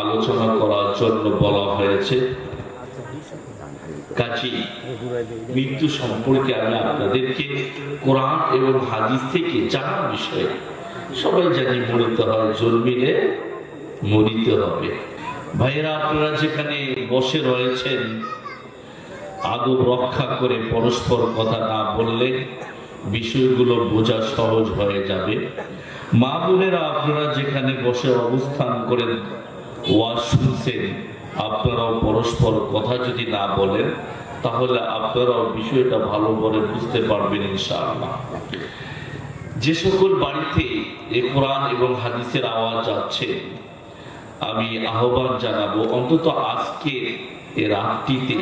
আলোচনা করার জন্য বলা হয়েছে। কাজী মৃত্যু সম্পর্কে আমি আপনাদেরকে কোরআন এবং হাদিস থেকে জানার বিষয়ে সবাই জানি মরিতে হয় জন্মিলে মরিতে হবে। ভাইয়েরা, আপনারা যেখানে বসে রয়েছেন, আদব রক্ষা করে পরস্পর কথা না বললে বিষয়গুলো বোঝা সহজ হয়ে যাবে। মা বোনেরা, আপনারা যেখানে বসে অবস্থান করেন ওয়াজ আপনারাও পরস্পর কথা যদি না বলেন, তাহলে আপনারাও বিষয়টা ভালো করে বুঝতে পারবেন ইনশাআল্লাহ। যে সকল বাড়িতে এ কোরআন এবং হাদিসের আওয়াজ যাচ্ছে আমি আহ্বান জানাব, অন্তত আজকে এ রাতটিতে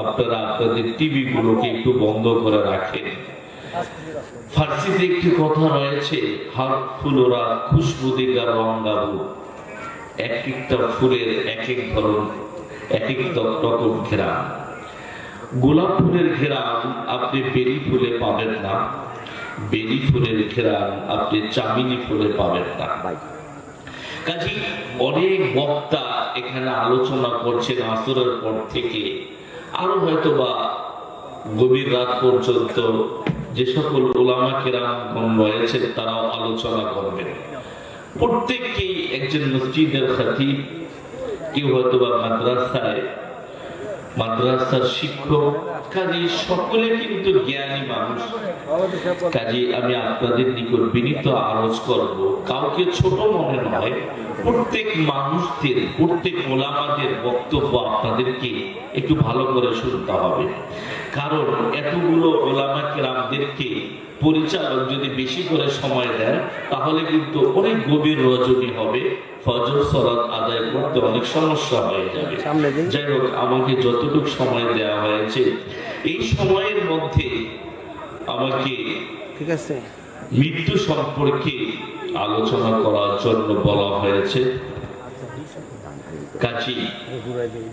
আপনারা আপনাদের টিভি গুলোকে একটু বন্ধ করে রাখেন। ফার্সিতে একটি কথা রয়েছে হার ফুলোরা খুশবু দিগার রঙ্গাবু এক একটা ফুলের এক এক ধরন এক ঘেরান গোলাপ ফুলের আপনি বেলি ফুলে পাবেন না বেলি ফুলের আপনি চামিনি ফুলে পাবেন না। কাজী অনেক বক্তা এখানে আলোচনা করছেন আসরের পর থেকে, আরও হয়তো বা গভীর রাত পর্যন্ত যে সকল ওলামা কেরামগণ রয়েছেন তারাও আলোচনা করবেন। প্রত্যেককেই একজন মসজিদের খাতিব, কেউ হয়তো বা মাদ্রাসায়। মাদ্রাসার শিক্ষক কাজে সকলে কিন্তু জ্ঞানী মানুষ। কাজে আমি আপনাদের নিকট বিনীত আরজ করব, কাউকে ছোট মনে নয় প্রত্যেক মানুষদের প্রত্যেক ওলামাদের বক্তব্য আপনাদেরকে একটু ভালো করে শুনতে হবে। কারণ এতগুলো ওলামা কেরামদেরকে পরিচালক যদি বেশি করে সময় দেন তাহলে কিন্তু অনেক গভীর রজনী হবে। ফজর সরাত আদায় করতে অনেক সমস্যা হয়ে যাবে। যাই হোক আমাকে যতটুকু সময় দেওয়া হয়েছে এই সময়ের মধ্যে আমাকে ঠিক আছে। মৃত্যু সম্পর্কে আলোচনা করার জন্য বলা হয়েছে। কাজী,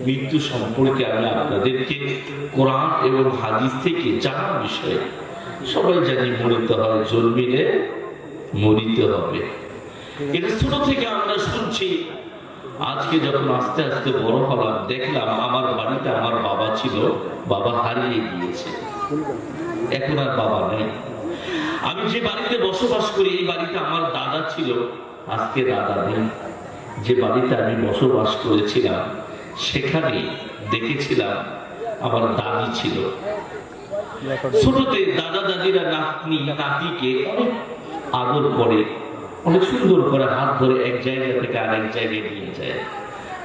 মৃত্যু সম্পর্কে আমি আপনাদেরকে কোরআন এবং হাদিস থেকে জানার বিষয়ে সবাই জানি মরিতে হয় জন্মিলে মরিতে হবে। এটা ছোট থেকে আমরা শুনছি। আজকে যখন আস্তে আস্তে বড় হলাম, দেখলাম আমার বাড়িতে আমার বাবা ছিল, বাবা হারিয়ে গিয়েছে। এখন আর বাবা নেই। আমি যে বাড়িতে বসবাস করি, এই বাড়িতে আমার দাদা ছিল, আজকে দাদা নেই। যে বাড়িতে আমি বসবাস করেছিলাম, সেখানে দেখেছিলাম আমার দাদি ছিল। ছোটতে দাদা দাদিরা নাতনি, নাতিকে অনেক আদর করে, অনেক সুন্দর করে হাত ধরে এক জায়গা থেকে আরেক জায়গায় নিয়ে যায়।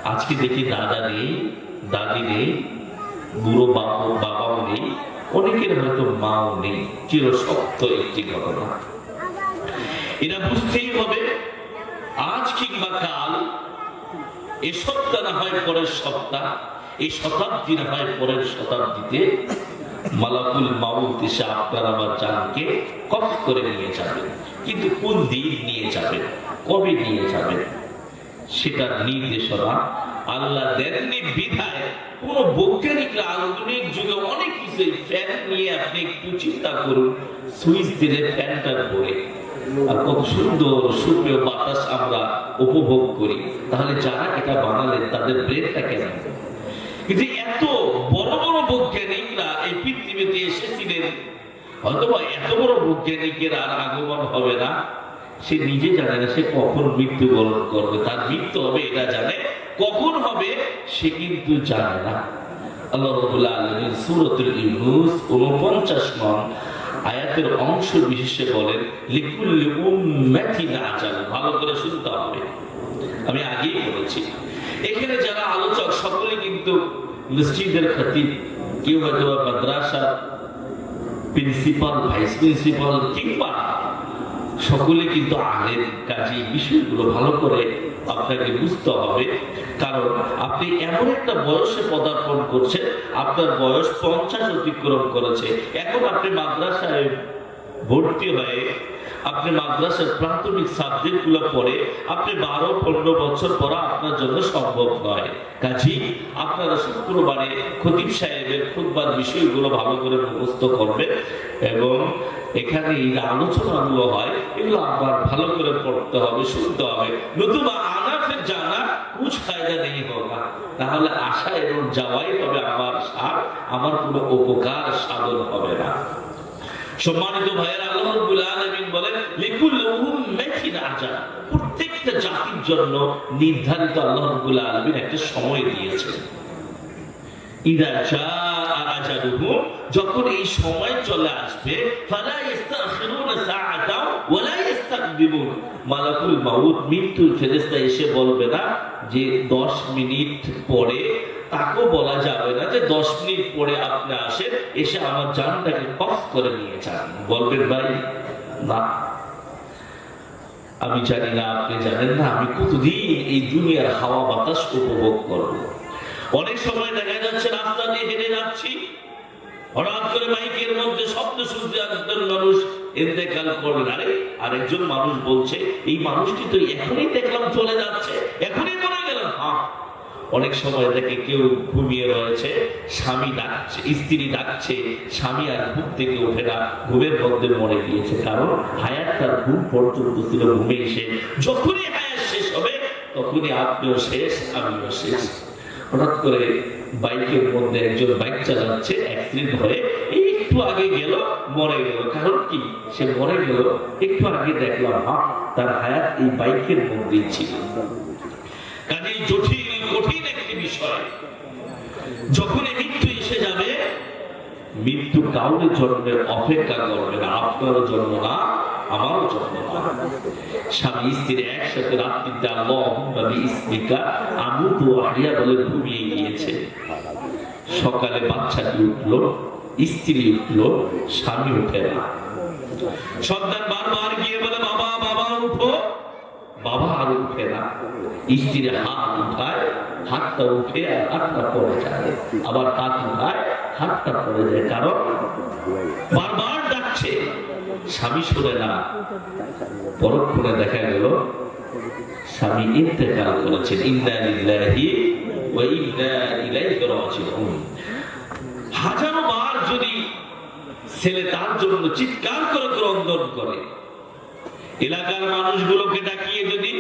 আজকে দেখি দাদা নেই, দাদি নেই, বুড়ো বাবা বাবাও নেই। অনেকের হয়তো মাও নেই, চিরসত্য একটি ঘটনা। এটা বুঝতেই হবে, আজ কিংবা কাল, এ সপ্তাহ না হয় পরের সপ্তাহ এই শতাব্দী না হয় পরের শতাব্দীতে মালাকুল মাউত এসে আপনার আমার জানকে কফ করে নিয়ে যাবেন। কিন্তু কোন দিন নিয়ে যাবেন? কবে নিয়ে যাবেন? সেটার নির্দেশনা আল্লাহ দেননি বিধায়। কোন বৈজ্ঞানিকরা আধুনিক যুগে অনেক কিছু ফ্যান নিয়ে আপনি একটু চিন্তা করুন দিলে ফ্যানটা ঘুরে কত সুন্দর বাতাস আমরা উপভোগ করি। তাহলে যারা এটা বানালেন, তাদের ব্রেনটা কেমন? কিন্তু এত বড় বড় বৈজ্ঞানিকরা এই পৃথিবীতে এসেছিলেন। হয়তো এত বড় বৈজ্ঞানিকের আর আগমন হবে না। সে নিজে জানে না সে কখন মৃত্যুবরণ করবে। তার মৃত্যু হবে, এটা জানে। কখন হবে, সে কিন্তু জানে না। আল্লাহ রবুল্লাহ আলমীর সুরতুল উনপঞ্চাশ নং আয়াতের অংশ বিশেষে বলেন, লিকুল্লি উম্মাতিন আজাল ভালো করে শুনতে হবে। আমি আগেই বলেছি। এখানে যারা আলোচক সকলে কিন্তু মসজিদের খাতিব কেউ হয়তো মাদ্রাসা প্রিন্সিপাল, ভাইস প্রিন্সিপাল কিংবা সকলে কিন্তু আলেম, কাজে, বিষয়গুলো ভালো করে আপনাকে বুঝতে হবে। কারণ আপনি এমন একটা বয়সে পদার্পণ করছেন, আপনার বয়স পঞ্চাশ অতিক্রম করেছে। এখন আপনি মাদ্রাসায় ভর্তি হয়ে, আপনি মাদ্রাসার প্রাথমিক সাবজেক্টগুলো পড়ে, আপনি বারো, পনেরো বছর পড়া আপনার জন্য সম্ভব নয়। কাজী, আপনারা শুক্রবারে খতিব সাহেবের খুববার বিষয়গুলো ভালো করে মুখস্থ করবে এবং এখানে এই আলোচনাগুলো হয়, এগুলো আপনার ভালো করে পড়তে হবে, শুনতে হবে। নতুবা জানা কুছ ফায়দা নেই হোগা তাহলে আসা এবং যাওয়াই হবে আমার সার, আমার কোনো উপকার সাধন হবে না। সম্মানিত ভাইয়ের, আল্লাহ রাব্বুল প্রত্যেকটা জাতির জন্য নির্ধারিত আল্লাহ রাব্বুল আলামিন একটা সময় আজালুহুম, যখন এই সময় চলে আসবে মালাকুল মৃত্যুর ফেরেশতা এসে বলবে না যে 10 মিনিট পরে, তাকেও বলা যাবে না যে 10 মিনিট পরে আপনি আসেন, এসে আমার জানটাকে কফ করে নিয়ে যান। বলবেন, ভাই, না। আমি জানি না, আপনি জানেন না, আমি কতদিন এই দুনিয়ার হাওয়া বাতাস উপভোগ করব। অনেক সময় দেখা যাচ্ছে রাস্তা দিয়ে হেঁটে যাচ্ছি। হঠাৎ করে মাইকের মধ্যে শব্দ শুনতে একজন মানুষ। ইন্তেকাল করলেন। আরে, আরেকজন মানুষ বলছে, এই মানুষটি তো এখনই দেখলাম চলে যাচ্ছে, এখনই মনে গেলাম। হ্যাঁ। অনেক সময় দেখে কেউ ঘুমিয়ে রয়েছে, স্বামী ডাকছে, স্ত্রী ডাকছে, স্বামী আর ঘুম থেকে ওঠে না, ঘুমের মধ্যে মরে গিয়েছে। কারণ হায়াত তার ঘুম পর্যন্ত ছিল, ঘুমে এসে যখনই হায়াত শেষ হবে, তখনই আপনিও শেষ, আমিও শেষ। হঠাৎ করে বাইকের মধ্যে একজন বাইক চালাচ্ছে অ্যাক্সিডেন্ট হয়ে একটু আগে গেল, মরে গেল। কারণ কি? সে মরে গেল, একটু আগে দেখলাম হ্যাঁ তার হায়াত এই বাইকের মধ্যেই ছিল। কাজে জটিল, কঠিন একটি বিষয়। যখন এই মৃত্যু এসে যাবে, মৃত্যু কাউরে জন্মের অপেক্ষা করবে না। আপনারও জন্ম না, আমারও জন্ম না। স্বামী, স্ত্রী একসাথে রাত্রিতে আল্লাহ ইসমিকা আমু তো আহিয়া বলে ঘুমিয়ে গিয়েছে। সকালে বাচ্চাটি উঠল স্ত্রী উঠল স্বামী উঠে না সন্তান বারবার গিয়ে বলে, বাবা বাবা, উঠো। বাবা আর উঠে না। স্ত্রীর হাত উঠায়, হাতটা উঠে আর হাতটা পড়ে যায়। আবার হাত উঠায়, হাতটা পড়ে যায়। কারণ বারবার ডাকছে। স্বামী শোনে না। পরক্ষণে দেখা গেল, স্বামী ইন্তেকাল করেছেন। ইন্না লিল্লাহি ওয়া ইন্না ইলাইহি রাজিউন। হাজারো যদি ছেলে তার জন্য চিৎকার করে ক্রন্দন করে, এলাকার মানুষগুলোকে ডাকিয়ে যদি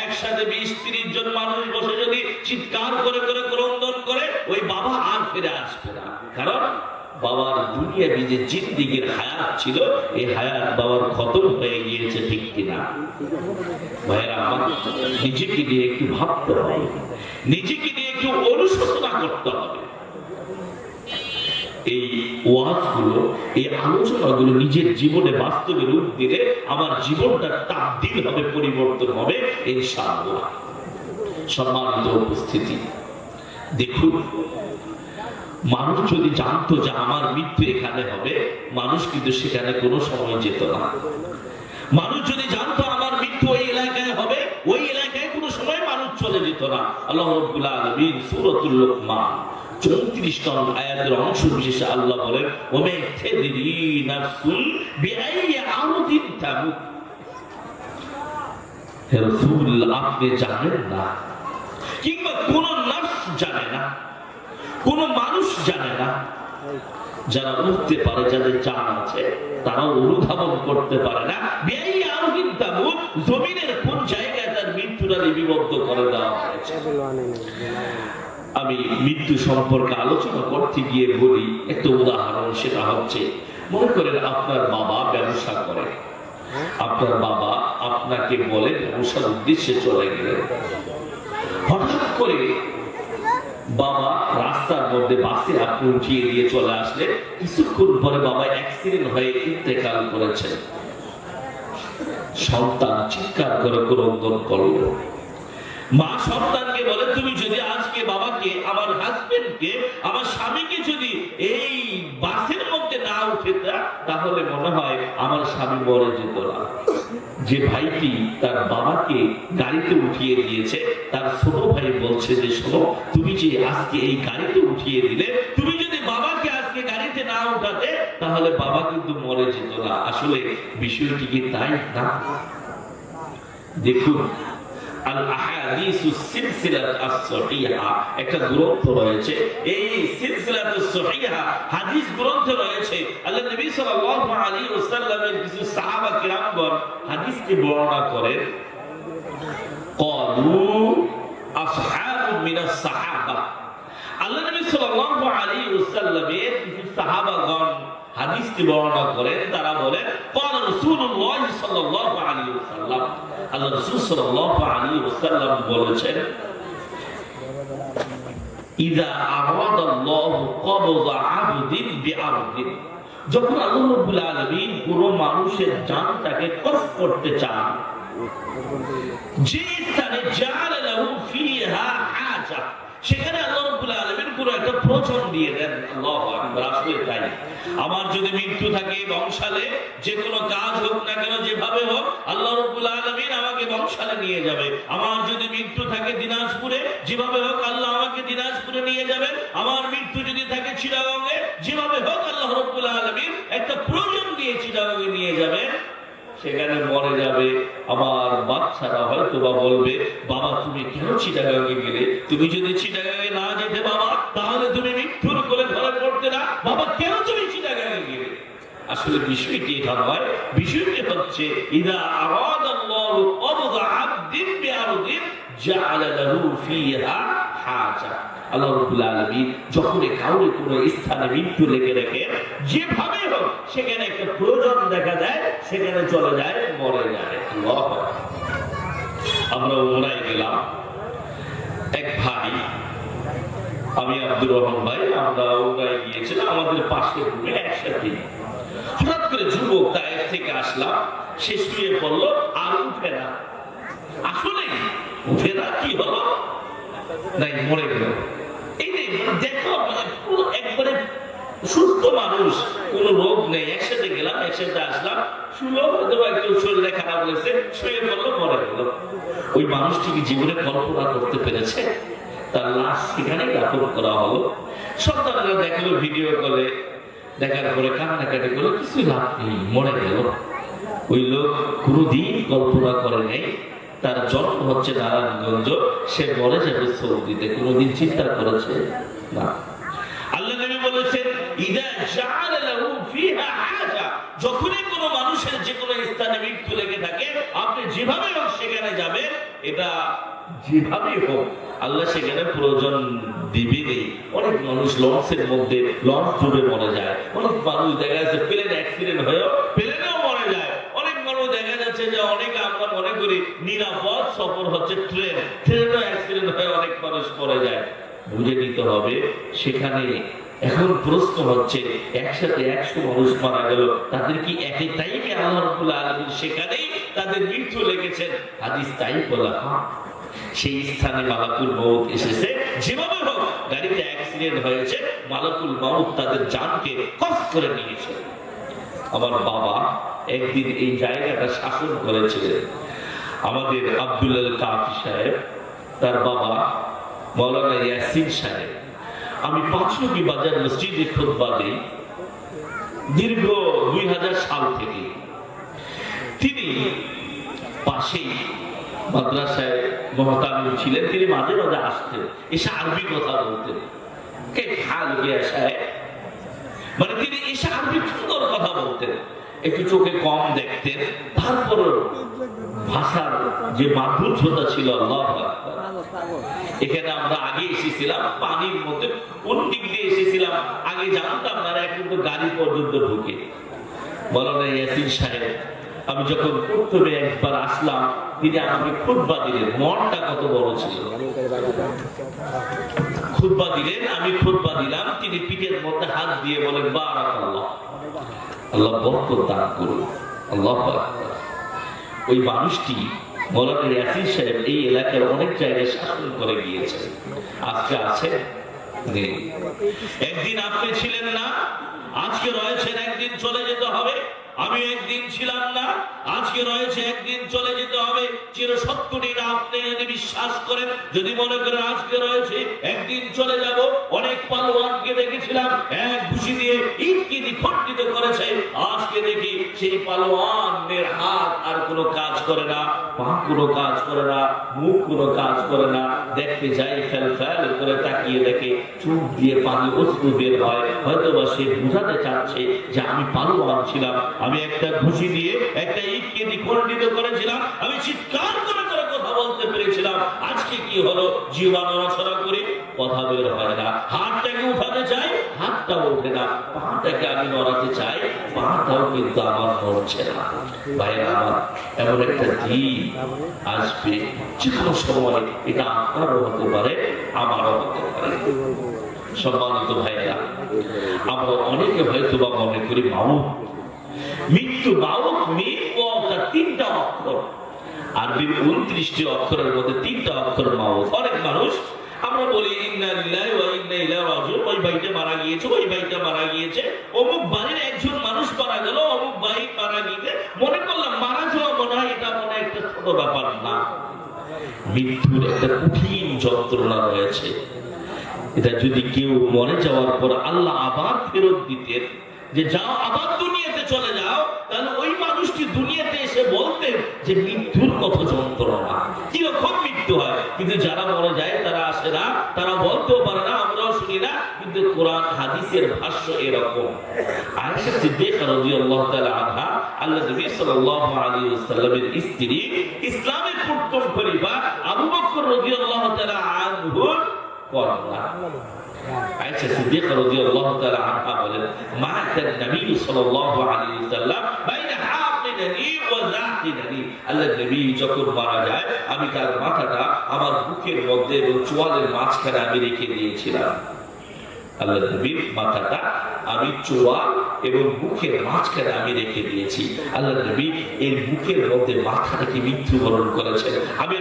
একসাথে বিশ তিরিশ জন মানুষ বসে যদি চিৎকার করে করে ক্রন্দন করে, ওই বাবা আর ফিরে আসবে না। কারণ বাবার দুনিয়া যে জিন্দিগির হায়াত ছিল, এই হায়াত বাবার খতম হয়ে গিয়েছে ঠিক কিনা? ভাইয়েরা নিজেকে নিয়ে একটু ভাবতে হবে। নিজেকে নিয়ে একটু অনুশোচনা করতে হবে। এই ওয়াজগুলো এই আলোচনাগুলো নিজের জীবনে বাস্তবে রূপ দিলে আমার জীবনটা তাবদিল হবে, পরিবর্তন হবে, ইনশাআল্লাহ। সম্মানিত উপস্থিতি, দেখুন, মানুষ যদি জানতো যে আমার মৃত্যু এখানে হবে, মানুষ কিন্তু সেখানে কোনো সময় যেত না। মানুষ যদি জানতো আমার মৃত্যু ওই এলাকায় হবে, ওই এলাকায় কোনো সময় মানুষ চলে যেত না। আল্লাহ রব্বুল আলামিন সূরাতুল চৌত্রিশ আয়াতের অংশ বিশেষে আল্লাহ বলেন আপনি জানেন না, কিংবা কোন জানে না, কোন মানুষ জানে না, যারা উঠতে পারে, যাদের চান আছে তারা অনুধাবন করতে পারে না। বিআই আরদিন জমিনের কোন জায়গায় তার মৃত্যুটা লিপিবদ্ধ করে দেওয়া হয়েছে। আমি মৃত্যু সম্পর্কে আলোচনা করতে গিয়ে বলি একটা উদাহরণ সেটা হচ্ছে, মনে করেন আপনার বাবা ব্যবসা করে। আপনার বাবা আপনাকে বলে ব্যবসার উদ্দেশ্যে চলে গেলেন। হঠাৎ করে বাবা রাস্তার মধ্যে বাসে আপনি উঠিয়ে দিয়ে চলে আসলে কিছুক্ষণ পরে বাবা অ্যাক্সিডেন্ট হয়ে ইন্তেকাল করেছেন। সন্তান চিৎকার করে ক্রন্দন করল। মা সন্তানকে বলে, তুমি যদি আজকে বাবাকে, আমার হাজবেন্ডকে আমার স্বামীকে যদি এই বাসের মধ্যে না উঠে তাহলে মনে হয় আমার স্বামী মরে যেত না। যে ভাইটি তার বাবাকে গাড়িতে উঠিয়ে দিয়েছে, তার ছোট ভাই বলছে যে, শোনো, তুমি যে আজকে এই গাড়িতে উঠিয়ে দিলে, তুমি যদি বাবাকে আজকে গাড়িতে না উঠাতে, তাহলে বাবা কিন্তু মরে যেত না। আসলে বিষয়টি কি তাই না? দেখুন আল একটা গ্রন্থ রয়েছে। এই সিলসিলাতুস গ্রন্থ রয়েছে। আল্লাহ নবী সাল্লাল্লাহু আলাইহি ওয়াসাল্লামের কিছু বর্ণনা করেন। ক্বালু আসহাবু সাহাবা। আল্লাহ নবী সাল্লাল্লাহু আলাইহি ওয়াসাল্লামের সাহাবাগণ হাদিসটি বর্ণনা করেন। তারা বলেন, ক্বাল রাসূলুল্লাহ সাল্লাল্লাহু আলাইহি আল্লাহ রাসূল সাল্লাল্লাহু আলাইহি ওয়াসাল্লাম বলেছেন, ইদা আরাদাল্লাহু কবযা আবদিন বিআরদিন যখন আল্লাহ রাব্বুল আলামিন পুরো মানুষের জানটাকে কস করতে চান, যে স্থানে জাআলা লাহু ফিহা সেখানে আল্লাহ রাব্বুল আলামিন একটা প্রয়োজন দিয়ে দেন। আল্লাহু আকবার, আসলে তাই। আমার যদি মৃত্যু থাকে বংশালে, যে কোনো কাজ হোক না কেন, যেভাবে হোক, আল্লাহ রাব্বুল আলামিন আমাকে বংশালে নিয়ে যাবে। আমার যদি মৃত্যু থাকে দিনাজপুরে, যেভাবে হোক, আল্লাহ আমাকে দিনাজপুরে নিয়ে যাবে। আমার মৃত্যু যদি থাকে চিটাগঙ্গে যেভাবে হোক, আল্লাহ রাব্বুল আলামিন একটা প্রয়োজন দিয়ে চিটাগঙ্গে নিয়ে যাবে। সেখানে মরে যাবে। আমার বাচ্চারা হয়তো বা বলবে, বাবা, তুমি কেন চিটাগাঙ্গে গেলে? তুমি যদি চিটাগাঙ্গে না যেতে বাবা তাহলে তুমি মৃত্যুর কোলে ধরে পড়তে না বাবা কেন তুমি চিটাগাঙ্গে গেলে আসলে বিষয়টি এটা নয় বিষয়টি হচ্ছে, ইদা কবদা আবদিন হাজা। আল্লাহ আলামিন যখন স্থানে মৃত্যু লেগে রেখে যেভাবে হোক, সেখানে একটা প্রয়োজন দেখা যায়, সেখানে চলে যায়, মরে যায়। আল্লাহু। আমরা ওমরায় গেলাম। এক ভাই, আমি আব্দুর রহমান ভাই, আমরা ওমরায় গিয়েছিলাম, আমাদের পাশে একসাথে। হঠাৎ করে যুবক তায়ের থেকে আসলাম সে শুয়ে পড়ল আর উঠে না। আসলে উঠে না? কি হলো? নাই, মরে গেল। দেখো একবারে সুস্থ মানুষ, কোন রোগ নেই। একসাথে গেলাম, একসাথে আসলাম। শরীরে খারাপ হয়েছে, শুয়ে পড়ল, মরে ওই জীবনে কল্পনা করতে পেরেছে? তার লাশ করা হলো। দেখল, ভিডিও কলে দেখার পরে কান্নাকাটি করল কিছু লাভ নেই, মরে গেল। ওই লোক কোনোদিন কল্পনা করে নেই, তার জন্ম হচ্ছে নারায়ণগঞ্জ, সে মরে যাবে সৌদিতে, কোনোদিন চিন্তা করেছে? না। আপনি যেভাবে হোক সেখানে যাবেন, এটা যেভাবে হোক, আল্লাহ সেখানে প্রয়োজন দিবেনই অনেক মানুষ লঞ্চের মধ্যে, লঞ্চ ডুবে মরে যায়। অনেক মানুষ দেখা যাচ্ছে প্লেন অ্যাক্সিডেন্ট হয়েও প্লেনেও মরে যায়। অনেক মানুষ দেখা যাচ্ছে যে আমরা মনে করি নিরাপদ সফর হচ্ছে ট্রেন ট্রেনও অ্যাক্সিডেন্ট হয়ে অনেক মানুষ মরে যায়। বুঝে নিতে হবে, সেখানে এখন প্রশ্ন হচ্ছে, একসাথে একশো মানুষ মারা গেল, তাদের কি একই টাইমে আল্লাহ সেখানেই তাদের মৃত্যু লেগেছেন হাদিস তাই বলা সেই স্থানে মালাকুল মৌত এসেছে। যেভাবে হোক, গাড়িতে অ্যাক্সিডেন্ট হয়েছে, মালাকুল মৌত তাদের জানকে কস করে নিয়েছে। আমার বাবা একদিন এই জায়গাটা শাসন করেছিলেন। আমাদের আব্দুল্লাহ কাফি সাহেব, তার বাবা মৌলানা ইয়াসিন সাহেব। আমি পাঁচশোটি বাজার মসজিদে খুতবা দিই। দীর্ঘ দুই হাজার সাল থেকে। তিনি পাশেই মাদ্রাসায় ছিলেন, তিনি মাঝে মাঝে আসতেন, এসে আরবি কথা বলতেন। কে সাহেব? মানে তিনি এসে আরবি সুন্দর কথা বলতেন, একটু চোখে কম দেখতেন ভাষার যে মাধুর্যতা ছিল এখানে আমরা আগে এসেছিলাম, পানির মধ্যে কোন দিক দিয়ে এসেছিলাম, আগে জানতাম না, এখন তো গাড়ি পর্যন্ত ঢুকে। বলো না ইয়াসিন সাহেব আমি যখন প্রথমে একবার আসলাম, তিনি আমাকে খুতবা দিলেন। মনটা কত বড় ছিল। খুতবা দিলেন, আমি খুতবা দিলাম। তিনি পিঠের মধ্যে হাত দিয়ে বলেন বারাক আল্লাহ আল্লাহ বরকত দান করুন। আল্লাহ ওই মানুষটি মৌলানা ইয়াসিন সাহেব এই এলাকার অনেক জায়গায় শাসন করে গিয়েছে। আজকে আছে? একদিন আপনি ছিলেন না, আজকে রয়েছেন, একদিন চলে যেতে হবে। আমি একদিন ছিলাম না, আজকে রয়েছে একদিন চলে যেতে হবে। চির সত্য দিন আপনি যদি বিশ্বাস করেন, যদি মনে করেন আজকে রয়েছে, একদিন চলে যাব। অনেক পালোয়ানকে দেখেছিলাম, এক ঘুষি দিয়ে ইটকে দ্বিখণ্ডিত করেছে। আজকে দেখি সেই পালোয়ানের হাত আর কোনো কাজ করে না, পা কোনো কাজ করে না, মুখ কোনো কাজ করে না। দেখতে যাই ফেল ফেল করে তাকিয়ে দেখে চোখ দিয়ে পানি অশ্রু বের হয়। হয়তো বা সে বুঝাতে চাচ্ছে যে আমি পালোয়ান ছিলাম। আমি একটা ঘুষি দিয়ে একটা ইটকে দ্বিখণ্ডিত করেছিলাম। আমি চিৎকার করে করে কথা বলতে পেরেছিলাম। আজকে কি হলো? জীবন নড়াচড়া করে কথা বের হয় না। হাতটাকে উঠাতে চাই, হাতটাও ওঠে না। পাটাকে আমি নড়াতে চাই, পাটাও কিন্তু আমার নড়ছে না। ভাইরা আমার, এমন একটা দিন আসবে যে কোনো সময় এটা আপনারও হতে পারে, আমারও হতে পারে। সম্মানিত ভাইয়েরা, আমরা অনেকে হয়তো বা মনে করি মাউক মৃত্যু মাউক মিম ও তিনটা অক্ষর। আরবির উনত্রিশটি অক্ষরের মধ্যে তিনটা অক্ষর মাউক অনেক মানুষ এটা যদি কেউ মরে যাওয়ার পর আল্লাহ আবার ফেরত দিতেন, যে যাও আবার দুনিয়াতে চলে যাও, তাহলে ওই মানুষটি দুনিয়াতে এসে বলতেন যে মৃত্যুর কত যন্ত্রণা। কীরকম মৃত্যু হয়? কিন্তু যারা মরে যায়, তারা আসে না, তারা বলতেও পারে না, আমরাও শুনি না, কিন্তু কোরআন, হাদিসের ভাষ্য এরকম। আয়েশা সিদ্দিকা তাআলা আনহা নবী সাল্লাল্লাহু আলাইহি ওয়াসাল্লামের স্ত্রী, ইসলামের প্রথম আবু বকর রাদিয়াল্লাহু তাআলা আনহুর আমি তার মাথাটা আমার বুকের মধ্যে এবং চোয়ালের মাঝখানে আমি রেখে দিয়েছিলাম। আল্লাহ নবীর মাথাটা আমি চোয়াল এবং মুখের মাঝখানে আমি রেখে দিয়েছি। আল্লাহ নবী এর মুখের মধ্যে মাথাটাকে মৃত্যুবরণ করেছেন। আমি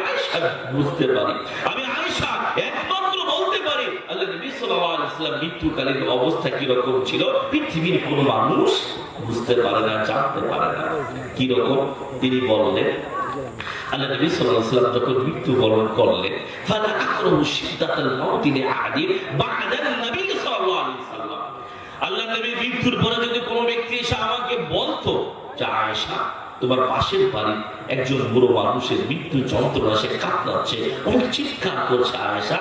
বুঝতে পারি। ওয়াসাল্লাম মৃত্যুকালীন অবস্থা কি রকম ছিল? পৃথিবীর কোনো মানুষ বুঝতে পারে না, জানতে পারে না। কি রকম তিনি বললেন বলতো তোমার পাশের বাড়ি একজন বুড়ো মানুষের মৃত্যু যন্ত্রণা, সে কাতরাচ্ছে চিৎকার করছে, আয়েশা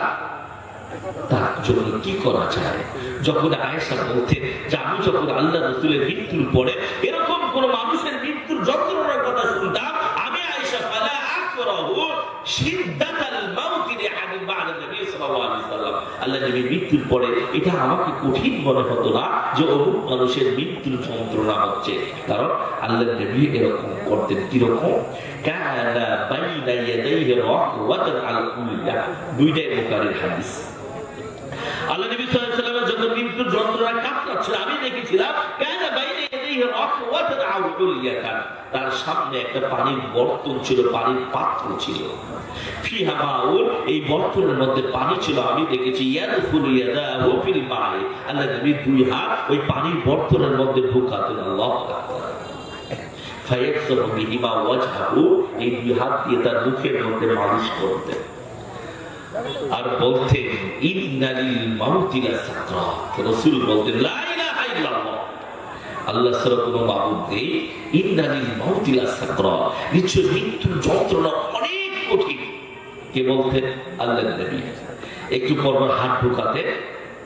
তার জন্য কি করা যায়? যখন যে আমি যখন আল্লাহ রসুলের মৃত্যুর পরে এরকম কোন মানুষের মৃত্যুর যন্ত্রণার কথা শুনতাম, আমি আয়েশা, ফালা শিদ্দাতাল বা'দা নবী সাল্লাল্লাহু আল্লাহ নবী মৃত্যুর পরে এটা আমাকে কঠিন মনে হতো না যে অমুক মানুষের মৃত্যুর যন্ত্রণা হচ্ছে। কারণ আল্লাহ নবী এরকম করতেন কীরকম? কানা বাইনা ইয়াদাইহি রাহওয়াতান কুল্লা দুইটাই বুখারীর হাদিস। আল্লাহ আমি দেখেছিলাম তার সামনে একটা পানির বর্তন ছিল এই বর্তনের মধ্যে পানি ছিল। আমি দেখেছি আল্লাহ দুই হাত ওই পানির বর্তনের মধ্যে ঢুকাতেন, আল্লাহু এই দুই হাত দিয়ে তার মুখের মধ্যে মালিশ করতেন। আর নবী। একটু পর হাত ঢুকাতে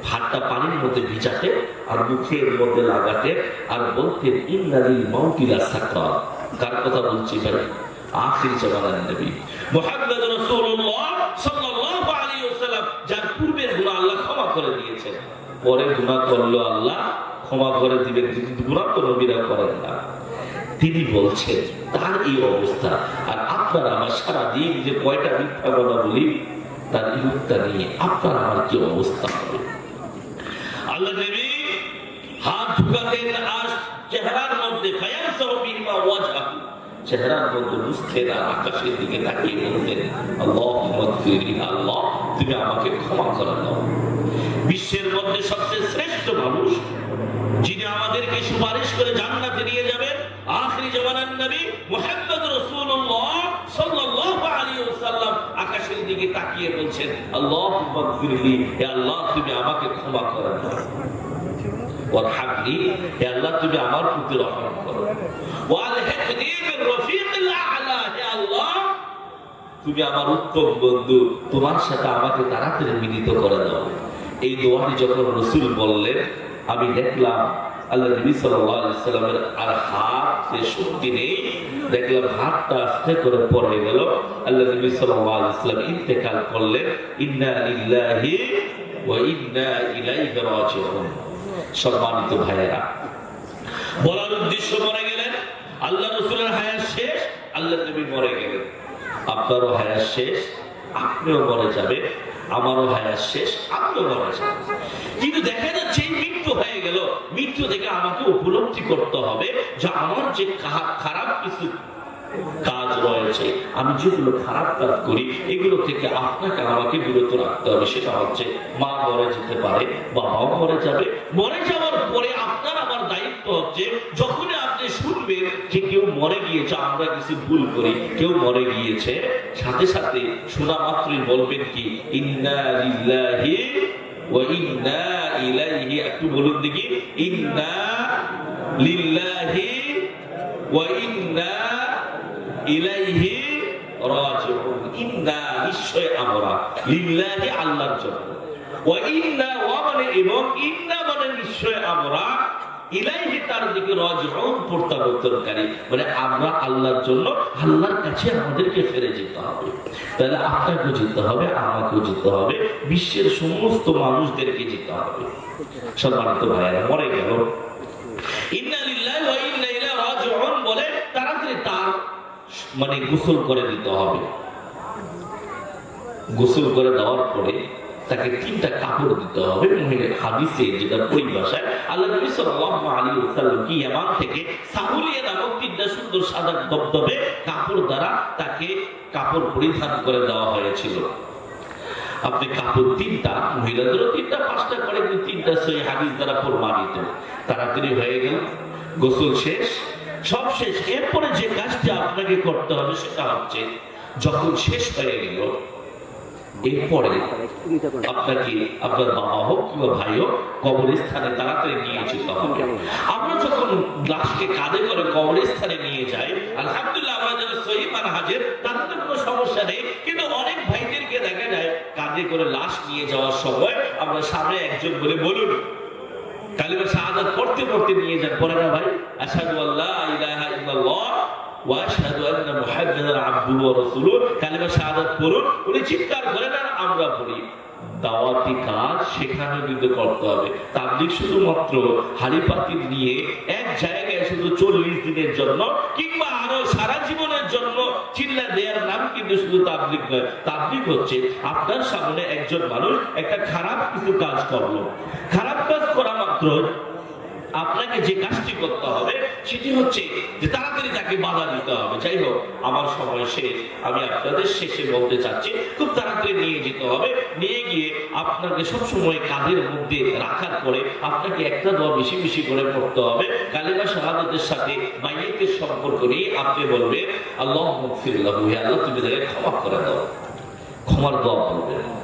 হাতটা পানির মধ্যে ভিজাতে আর মুখের মধ্যে লাগাতে আর বলতেন, ইন্নালিল মাউতি লাসাকরাত কার কথা বলছি ভাই? আখির জামানার সাল্লাল্লাহু আলাইহি ওয়াসাল্লাম যার পূর্বের গুনাহ আল্লাহ ক্ষমা করে দিয়েছেন পরে গুনাহ করল আল্লাহ, ক্ষমা করে কিন্তু গুনাহ তো নবীরা করেন না। তিনি বলছেন, তার এই অবস্থা। আর আপনার আমার সারা দিন যে কয়টা মিথ্যা কথা বলি, তার ইহুদটা নিয়ে আপনার আমার কি অবস্থা হবে? আল্লাহ হাত ঢুকাতেন আর চেহারার মধ্যে চেহারার মধ্যে বুঝতেন আর আকাশের দিকে তাকিয়ে বলতেন আল্লাহ আল্লাহ, তুমি আমাকে ক্ষমা করে দাও। বিশ্বের মধ্যে সবচেয়ে শ্রেষ্ঠ মানুষ, যিনি আমাদেরকে সুপারিশ করে জান্নাতে নিয়ে যাবেন, আখরি জামানার নবী মুহাম্মদ রাসূলুল্লাহ সাল্লাল্লাহু আলাইহি ওয়াসাল্লাম আকাশের দিকে তাকিয়ে বলছেন মাগফিরলি হে আল্লাহ, তুমি আমাকে ক্ষমা করে। ওয়ারহামনি, হে আল্লাহ, তুমি আমার প্রতি রহম করো। রফিকিল আ'লা, হে আল্লাহ, তুমি আমার উত্তম বন্ধু, তোমার সাথে আমাকে তাড়াতাড়ি মিলিত করে দাও। এই দোয়াটি যখন রসুল বললেন, আমি দেখলাম আল্লাহ নবী সাল্লামের আর হাতে শক্তি নেই, দেখলাম হাতটা আস্তে করে পড়ে গেল। আল্লাহ নবী সাল্লাম ইন্তেকাল করলেন, ইন্না লিল্লাহি ওয়া ইন্না সম্মানিত ভাইয়েরা, বলার উদ্দেশ্য মরে গেলেন। আল্লাহ রসুলের হায়াত শেষ, আল্লাহ নবী মরে গেলেন। আপনারও হায়াত শেষ, আপনিও মরে যাবে আমারও হায়াত শেষ আপনিও মরে যাবেন কিন্তু দেখা যাচ্ছে মৃত্যু হয়ে গেল। মৃত্যু থেকে আমাকে উপলব্ধি করতে হবে যে আমার যে খারাপ কিছু কাজ রয়েছে, আমি যেগুলো খারাপ কাজ করি, এগুলো থেকে আপনাকে আমাকে বিরত রাখতে হবে। সেটা হচ্ছে, মা মরে যেতে পারে বাবাও মরে যাবে। মরে যাওয়ার পরে আপনার আমার দায়িত্ব হচ্ছে শুনবেন যে কেউ মরে গিয়েছে, আমরা কিছু ভুল করি। কেউ মরে গিয়েছে, সাথে সাথে শোনা মাত্রই বলবেন কি একটু বলুন দেখি, ইন্না নিশ্চয় আমরা মানে এবং, ইন্না মানে নিশ্চয় আমরা ইলাইহি তার দিকে রাজিউন প্রত্যাবর্তনকারী। মানে আমরা আল্লাহর জন্য আল্লাহর কাছে আমাদেরকে ফিরে যেতে হবে। তাহলে যেতে হবে, আমাকেও যেতে হবে, বিশ্বের সমস্ত মানুষদেরকে যেতে হবে। সম্মানিত ভাইয়েরা, মরে গেল। তার মানে গোসল করে দিতে হবে। গোসল করে দেওয়ার পরে তাকে তিনটা কাপড় দিতে হবে। মহিলা হাদিসে যেটা ওই ভাষায় আল্লাহ নবী সাল্লাল্লাহু আলাইহি ওয়াসাল্লাম কি ইয়ামান থেকে সাহুলিয়া নামক তিনটা সুন্দর সাদা দবদবে কাপড় দ্বারা তাকে কাপড় পরিধান করে দেওয়া হয়েছিল। আপনি কাপড় তিনটা, মহিলাদেরও তিনটা, পাঁচটা করে তিনটা সেই হাদিস দ্বারা প্রমাণিত। তাড়াতাড়ি হয়ে গেল, গোসল শেষ, সব শেষ। এরপরে যে কাজটা আপনাকে করতে হবে সেটা হচ্ছে, যখন শেষ হয়ে গেল এরপরে আপনাকে আপনার বাবা হোক কিংবা ভাই হোক কবরস্থানে তাড়াতাড়ি নিয়ে যেতে হবে। আমরা যখন লাশকে কাঁধে করে কবরস্থানে নিয়ে যাই, আলহামদুলিল্লাহ আমরা যারা সহি হাজের তাদের তো কোনো সমস্যা নেই। কিন্তু অনেক ভাইদেরকে দেখা যায়, কাঁধে করে লাশ নিয়ে যাওয়ার সময় আমরা সামনে একজন বলে, বলুন, কালিমা শাহাদাত পড়তে পড়তে নিয়ে যান। পড়ে না ভাই, আশহাদু আল্লাহ ইলাহা ইল্লাল্লাহ ওয়া আশহাদু আন্না মুহাম্মাদান আবদুহু ওয়া রাসূলুহু কালিমা শাহাদাত পড়ুন। উনি চিৎকার করেন আর আমরা পড়ি দাওয়াতি কাজ সেখানে কিন্তু করতে হবে। তাবলিগ শুধুমাত্র হাড়ি পাতিল নিয়ে এক জায়গায় শুধু চল্লিশ দিনের জন্য কিংবা আরও সারা জীবনের জন্য চিল্লা দেওয়ার নাম কিন্তু শুধু তাবলিগ নয়। তাবলিগ হচ্ছে আপনার সামনে একজন মানুষ একটা খারাপ কিছু কাজ করল। খারাপ কাজ করা মাত্র আপনাকে যে কাজটি করতে হবে, সেটি হচ্ছে যে তাড়াতাড়ি তাকে বাধা দিতে হবে। যাই হোক, আমার সময় শেষ। আমি আপনাদের শেষে বলতে চাচ্ছি, খুব তাড়াতাড়ি নিয়ে যেতে হবে। নিয়ে গিয়ে আপনাকে সবসময় কাঁধের মধ্যে রাখার পরে আপনাকে একটা দোয়া বেশি বেশি করে পড়তে হবে। কালিমা শাহাদাতের সাথে মাইয়েতের সম্পর্ক নিয়ে আপনি বলবেন, আল্লাহ মুগফিরুল্লাহু হে আল্লাহ, তুমি তাকে ক্ষমা করে দাও। ক্ষমার দোয়া বলবেন।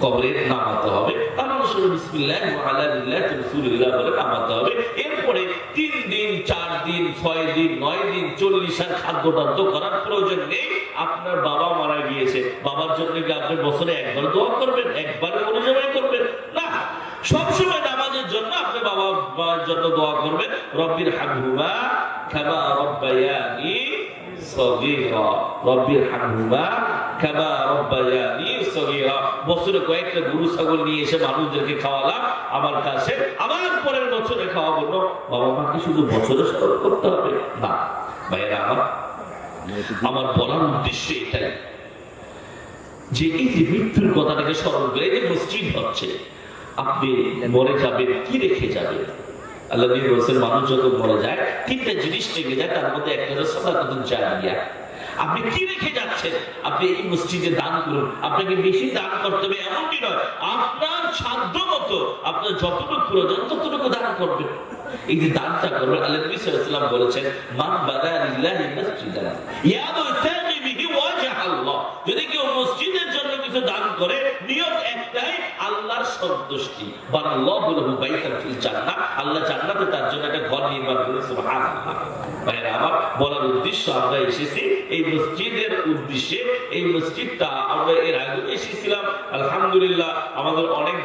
কবরে নামাতে হবে। এরপরে তিন দিন, চার দিন, ছয় দিন, নয় দিন, চল্লিশ আর খাদ্য টাদ্য করার প্রয়োজন নেই। আপনার বাবা মারা গিয়েছে। বাবার জন্য কি আপনি বছরে একবার দোয়া করবেন? একবার অনুজমাই করবেন? না। সবসময় নামাজের জন্য আপনি বাবা মার জন্য দোয়া করবেন। রব্বির হামহুমা কামা রব্বায়ানি গরু, ছাগল নিয়ে এসে খাওয়ালাম, আমার কাছে শুধু বছরে না। আমার বলার উদ্দেশ্য এটাই যে এই যে মৃত্যুর কথাটাকে স্মরণ করে যে মসজিদ হচ্ছে, আপনি মরে যাবেন, কি রেখে যাবেন? আল্লাহ বলছেন, মানুষ যত মরে যায়, তিনটা জিনিস রেখে যায়, তার মধ্যে একটা হলো আপনি কি রেখে যাচ্ছেন? আপনি এই মসজিদে দান করুন। আপনাকে বেশি দান করতে হবে এমনটি নয়। আপনার সাধ্য মতো আপনার যতটুকু প্রয়োজন, ততটুকু দান করবেন। এই যে দানটা করবেন, আল্লাহ নবী বলেছেন, মান বাদা লিল্লাহি মাসজিদান। আল্লাহর সন্তুষ্টি বানাল্লাহু আল্লাহ জান্নাতে তার জন্য একটা ঘর নির্মাণ করে সুবহানাল্লাহ। ভাইরা আমার বলার উদ্দেশ্য আমরা এসেছি এই মসজিদের উদ্দেশ্যে। এই মসজিদটা আমরা এর আগে এসেছিলাম। আলহামদুলিল্লাহ, আমাদের অনেক